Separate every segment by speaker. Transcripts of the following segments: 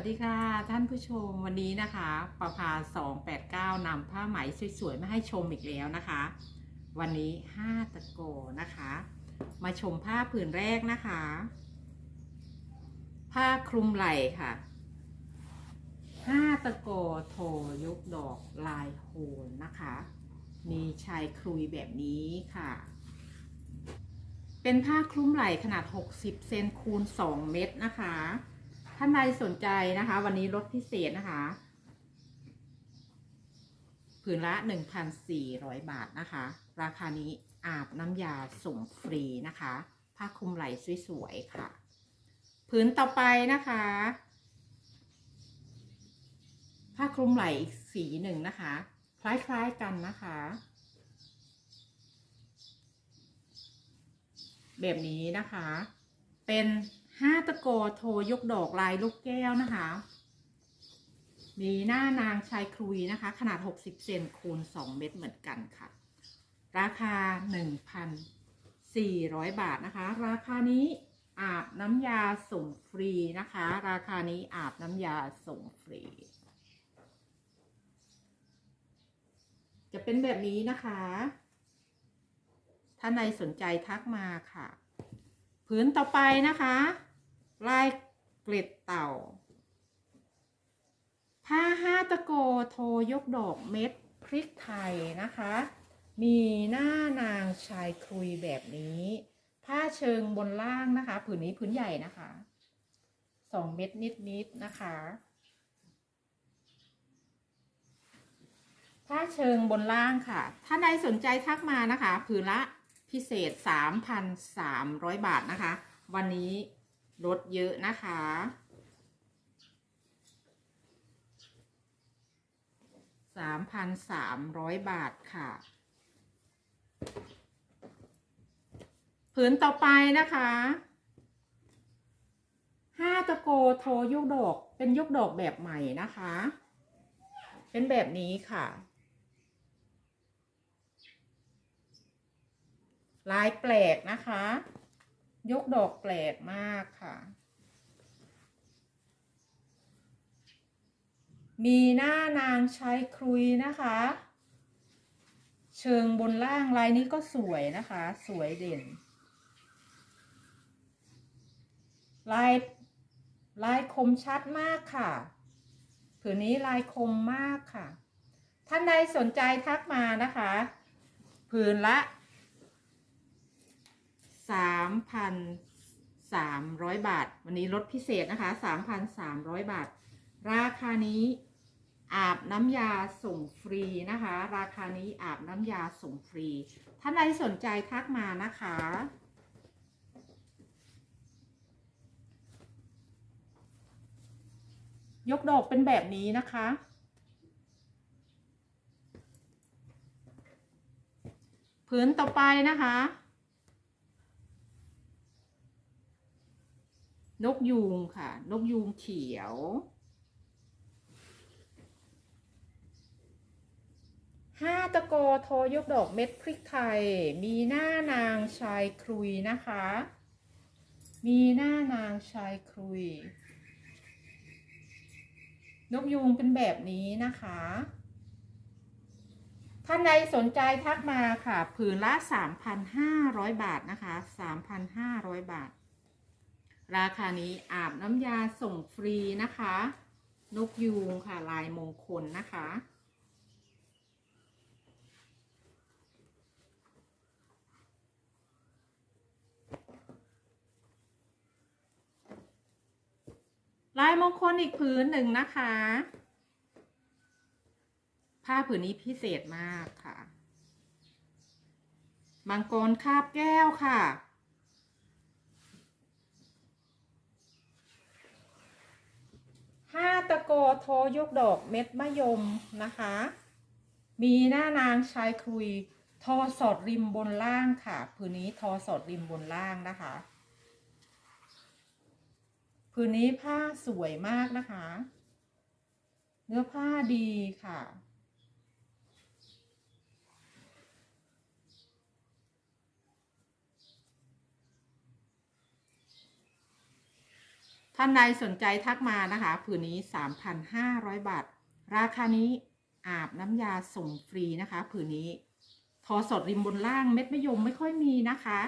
Speaker 1: วัสดีค่ะ ท่านผู้ชมวันนี้นะคะประภา289นำผ้าไหมสวยๆ มาให้ชมอีกแล้วนะคะ วันนี้ 5 ตะโกนะคะ มาชมผ้าผืนแรกนะคะ ผ้าคลุมไหล่ค่ะ 5 ตะโกโทยกดอกลายโหนนะคะ มีชายคลุยแบบนี้ค่ะ เป็นผ้าคลุมไหล่ขนาด 60 เซนคูณ 2 เมตรนะคะ ท่านใดสนใจนะคะ วันนี้ลดพิเศษนะคะผืนละ 1,400 บาทนะคะ ราคานี้อาบน้ำยาส่งฟรีนะคะ ผ้าคลุมไหล่สวยๆค่ะ ผืนต่อไปนะคะ ผ้าคลุมไหล่อีกสีหนึ่งนะคะ คล้ายๆกันนะคะ แบบนี้นะคะ เป็น ห้าตะโกโทยกดอกลายลูกแก้วนะคะ มีหน้านางชายครุยนะคะ ขนาด 60 เซนคูณ 2 เมตรเหมือนกันค่ะ ราคา 1,400 บาทนะคะ ราคานี้อาบน้ำยาส่งฟรีนะคะ ราคานี้อาบน้ำยาส่งฟรี จะเป็นแบบนี้นะคะ ถ้าในสนใจทักมาค่ะ ผืนต่อไปนะคะ ลายเกล็ดเต่า ผ้าห้าตะโกโทยกดอกเม็ดพริกไทยนะคะ มีหน้านางชายครุยแบบนี้ ผ้าเชิงบนล่างนะคะ ผืนนี้ผืนใหญ่นะคะสองเม็ดนิดๆนะคะ ผ้าเชิงบนล่างค่ะ ถ้าใดสนใจทักมานะคะ ผืนละพิเศษ 3,300 บาทนะคะ วันนี้ ลดเยอะนะคะ3,300บาทค่ะ ผืนต่อไปนะคะห้าตะโกโทยกดอก เป็นยกดอกแบบใหม่นะคะ เป็นแบบนี้ค่ะ ลายแปลกนะคะ ยกดอกแปลกมากค่ะ มีหน้านางใชายครุยนะคะ เชิงบนล่างลายนี้ก็สวยนะคะ สวยเด่น ลายลายคมชัดมากค่ะผืนนี้ลายคมมากค่ะ ท่านใดสนใจทักมานะคะ ผืนละ 3,300 บาท วันนี้ลดพิเศษนะคะ 3,300 บาท ราคานี้อาบน้ำยาส่งฟรีนะคะ ราคานี้อาบน้ำยาส่งฟรี ท่านใดสนใจทักมานะคะ ยกดอกเป็นแบบนี้นะคะผืนต่อไปนะคะ นกยูงค่ะ นกยูงเขียว ห้าตะโกโทยกดอกเม็ดพริกไทย มีหน้านางชายครุยนะคะ มีหน้านางชายครุย นกยูงเป็นแบบนี้นะคะ ท่านใดสนใจทักมาค่ะ ผืนละ 3,500 บาทนะคะ 3,500 บาท ราคานี้อาบน้ำยาส่งฟรีนะคะ นกยูงค่ะลายมงคลนะคะ ลายมงคลอีกผืนหนึ่งนะคะ ผ้าผืนนี้พิเศษมากค่ะ มังกรคาบแก้วค่ะ ห้า ตะโกโทยกดอกเม็ดมะยมนะคะ มีหน้านางชายคุย ทอสอดริมบนล่างค่ะผืนนี้ทอสอดริมบนล่างนะคะผืนนี้ผ้าสวยมากนะคะ เนื้อผ้าดีค่ะ ท่านใดสนใจทักมานะคะ ผืนนี้ 3,500 บาท ราคานี้อาบน้ำยาส่งฟรีนะคะ ผืนนี้ ทอสดริมบนล่างเม็ดมะยมไม่ค่อยมีนะคะ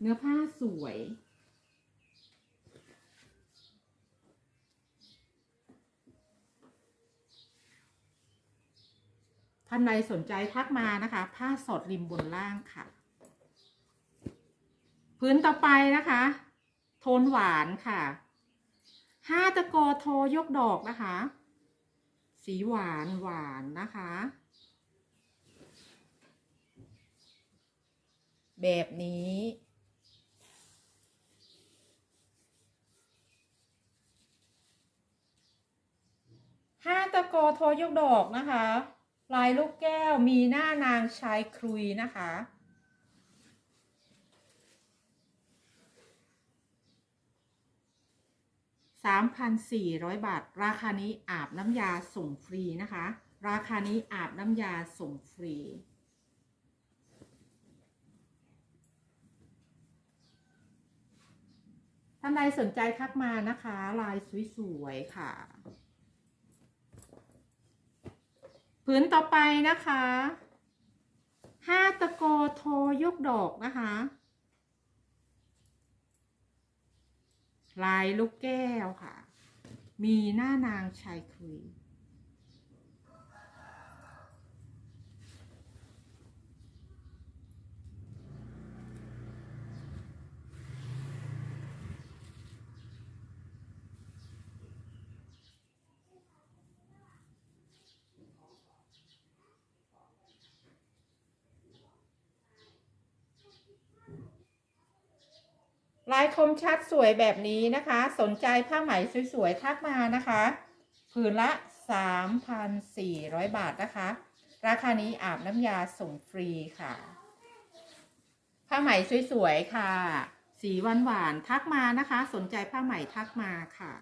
Speaker 1: เนื้อผ้าสวย ท่านใดสนใจทักมานะคะ ผ้าสดริมบนล่างค่ะ พื้นต่อไปนะคะ โทนหวานค่ะห้าตะโกโทยกดอกนะคะ สีหวานหวานนะคะ แบบนี้ห้าตะโกโทยกดอกนะคะ ลายลูกแก้วมีหน้านางชายครุยนะคะ 3,400 บาท ราคานี้อาบน้ำยาส่งฟรีนะคะ ราคานี้อาบน้ำยาส่งฟรี ท่านใดสนใจทักมานะคะ ลายสวยๆค่ะ ผืนต่อไปนะคะ ห้าตะโกโทยกดอกนะคะ ลายลูกแก้วค่ะ มีหน้านางชายคุย ลายคมชัดสวยแบบนี้นะคะ สนใจผ้าไหมสวยๆทักมานะคะ ผืนละ 3,400 บาทนะคะ ราคานี้อาบน้ำยาส่งฟรีค่ะ ผ้าไหมสวยๆค่ะ สีหวานๆทักมานะคะ สนใจผ้าไหมทักมาค่ะ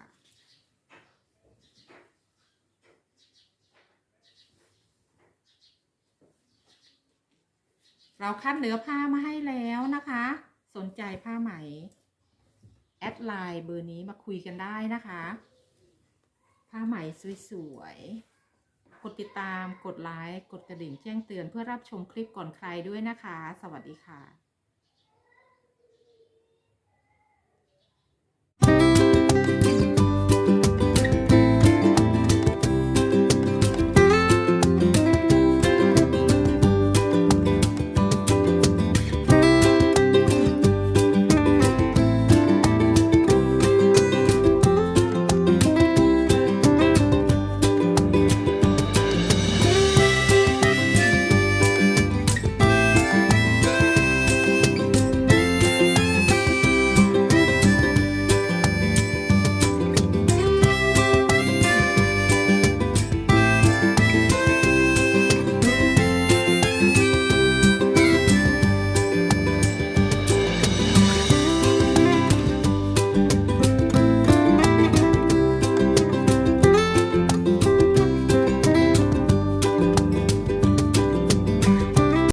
Speaker 1: เราคัดเนื้อผ้ามาให้แล้วนะคะ สนใจผ้าไหม แอดไลน์เบอร์นี้มาคุยกันได้นะคะผ้าไหมสวยๆ กดติดตาม กดไลค์ กดกระดิ่งแจ้งเตือนเพื่อรับชมคลิปก่อนใครด้วยนะคะ สวัสดีค่ะ